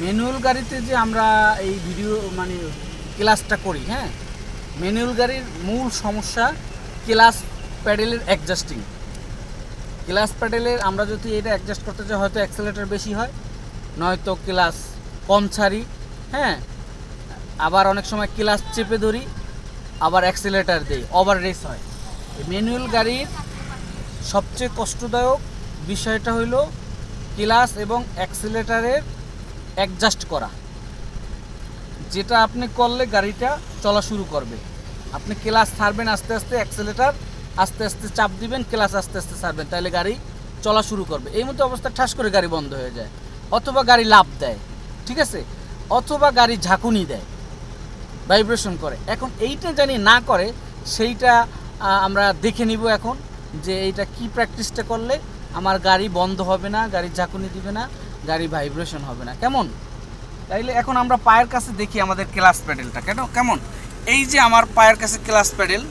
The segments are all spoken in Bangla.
ম্যানুয়াল গাড়িতে যে আমরা এই ভিডিও মানে ক্লাসটা করি হ্যাঁ? ম্যানুয়াল গাড়ির মূল সমস্যা ক্লাস প্যাডেলের অ্যাডজাস্টিং ক্লাস প্যাডেলের আমরা যদি এটা অ্যাডজাস্ট করতে চাই, হয়তো অ্যাক্সেলেটার বেশি হয়, নয়তো ক্লাস কম ছাড়ি হ্যাঁ? আবার অনেক সময় ক্লাস চেপে ধরি, আবার অ্যাক্সেলেটার দেই ওভার রেস হয়। ম্যানুয়াল গাড়ির সবচেয়ে কষ্টদায়ক বিষয়টা হইল ক্লাস এবং অ্যাক্সিলেটারের অ্যাডজাস্ট করা। যেটা আপনি করলে গাড়িটা চলা শুরু করবে। আপনি ক্লাস ছাড়বেন আস্তে আস্তে অ্যাক্সিলেটার আস্তে আস্তে চাপ দিবেন ক্লাস আস্তে আস্তে ছাড়বেন, তাহলে গাড়ি চলা শুরু করবে। এই মতো অবস্থা ঠাস করে গাড়ি বন্ধ হয়ে যায়। অথবা গাড়ি লাভ দেয়, ঠিক আছে? অথবা গাড়ি ঝাঁকুনি দেয় ভাইব্রেশন করে। এখন এইটা জানি না করে, সেইটা আমরা দেখে নিব এখন যে এইটা কি প্র্যাকটিসটা করলে আমার গাড়ি বন্ধ হবে না, গাড়ি ঝাঁকুনি দিবে না। গাড়ি ভাইব্রেশন হবে না। কেমন? তাইলে এখন আমরা পায়ের কাছে দেখি আমাদের ক্লাস প্যাডেলটা কেন? কেমন? এই যে আমার পায়ের কাছে ক্লাস প্যাডেল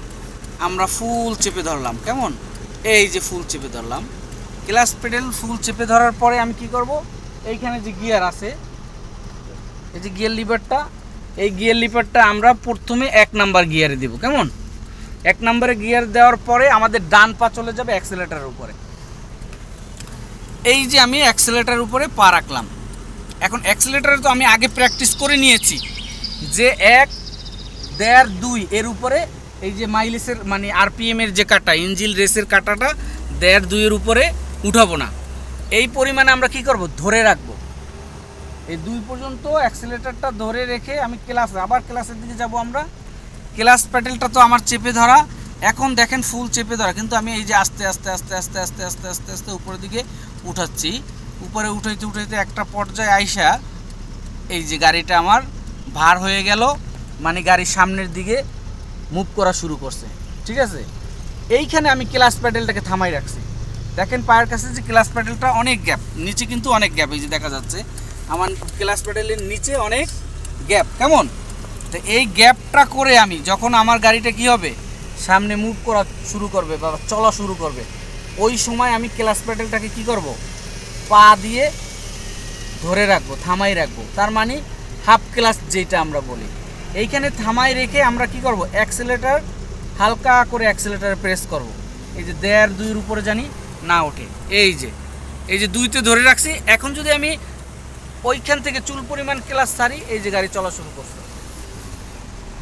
আমরা ফুল চেপে ধরলাম। কেমন? এই যে ফুল চেপে ধরলাম। ক্লাস প্যাডেল ফুল চেপে ধরার পরে আমি কি করব? এইখানে যে গিয়ার আছে, এই যে গিয়ার লিভারটা এই গিয়ার লিভারটা আমরা প্রথমে এক নাম্বার গিয়ারে দেব। কেমন? এক নম্বরে গিয়ার দেওয়ার পরে আমাদের ডান পা চলে যাবে অ্যাক্সেলেটারের উপরে। এই যে আমি অ্যাক্সেলেটারের উপরে পা রাখলাম। এখন অ্যাক্সেলেটারে তো আমি আগে প্র্যাকটিস করে নিয়েছি যে এক, দেড়, দুই এর উপরে এই যে মাইলেসের মানে আরপিএম এর যে কাটা ইঞ্জিল রেসের কাটাটা দেড় দুইয়ের উপরে উঠাবো না। এই পরিমাণে আমরা কি করব? ধরে রাখব। এই দুই পর্যন্ত অ্যাক্সিলেটারটা ধরে রেখে আমি ক্লাস আবার ক্লাসের দিকে যাব আমরা। ক্লাস প্যাডেলটা তো আমার চেপে ধরা। এখন দেখেন ফুল চেপে ধরা। কিন্তু আমি এই যে আস্তে আস্তে আস্তে আস্তে আস্তে আস্তে আস্তে আস্তে উপরের দিকে উঠাচ্ছি। উপরে উঠাইতে উঠাইতে একটা পর্যায়ে আইসা এই যে গাড়িটা আমার ভার হয়ে গেল মানে গাড়ির সামনের দিকে মুভ করা শুরু করছে। ঠিক আছে? এইখানে আমি ক্লাস প্যাডেলটাকে থামাই রাখছি। দেখেন পায়ের কাছে যে ক্লাস প্যাডেলটা অনেক গ্যাপ নিচে কিন্তু অনেক গ্যাপ এই যে দেখা যাচ্ছে। আমার ক্লাস প্যাডেলের নিচে অনেক গ্যাপ কেমন? তো এই গ্যাপটা করে আমি, যখন আমার গাড়িটা কি হবে? সামনে মুভ করা শুরু করবে বা চলা শুরু করবে। ওই সময় আমি ক্লাস প্যাডেলটাকে কি করব? পা দিয়ে ধরে রাখব, থামাই রাখব। তার মানে হাফ ক্লাস যেটা আমরা বলি। এইখানে থামাই রেখে আমরা কি করব? অ্যাক্সেলেটার হালকা করে অ্যাক্সেলেটার প্রেস করব। এই যে দেড় দুইয়ের উপরে জানি না ওঠে। এই যে এই যে দুইতে ধরে রাখছি। এখন যদি আমি ওইখান থেকে চুল পরিমাণ ক্লাস সারি, এই যে গাড়ি চলা শুরু করছে।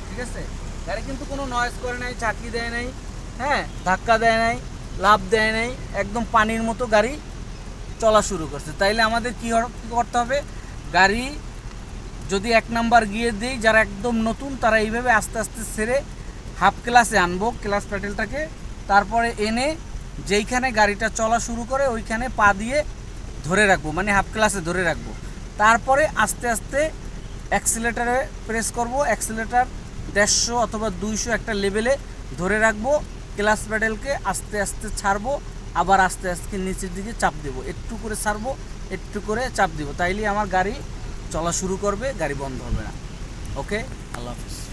ঠিক আছে? গাড়ি কিন্তু কোনো নয়েজ করে নাই চাকরি দেয় নাই হ্যাঁ ধাক্কা দেয় নাই লাভ দেয় নাই, একদম পানির মতো গাড়ি চলা শুরু করছে। তাইলে আমাদের কি করতে হবে? গাড়ি যদি এক নাম্বার গিয়ে দিই, যারা একদম নতুন, তারা এইভাবে আস্তে আস্তে সেরে হাফ ক্লাসে আনব ক্লাস প্যাডেলটাকে তারপরে এনে যেইখানে গাড়িটা চলা শুরু করে, ওইখানে পা দিয়ে ধরে রাখব মানে হাফ ক্লাসে ধরে রাখব। তারপরে আস্তে আস্তে অ্যাক্সিলেটারে প্রেস করব অ্যাক্সিলেটার দেড়শো অথবা দুইশো একটা লেভেলে ধরে রাখব ক্লাস প্যাডেলকে আস্তে আস্তে ছাড়বো, আবার আস্তে আস্তে নিচের দিকে চাপ দেব। একটু করে ছাড়বো, একটু করে চাপ দেব। তাইলে আমার গাড়ি চলা শুরু করবে, গাড়ি বন্ধ হবে না। ওকে আল্লাহ হাফিজ।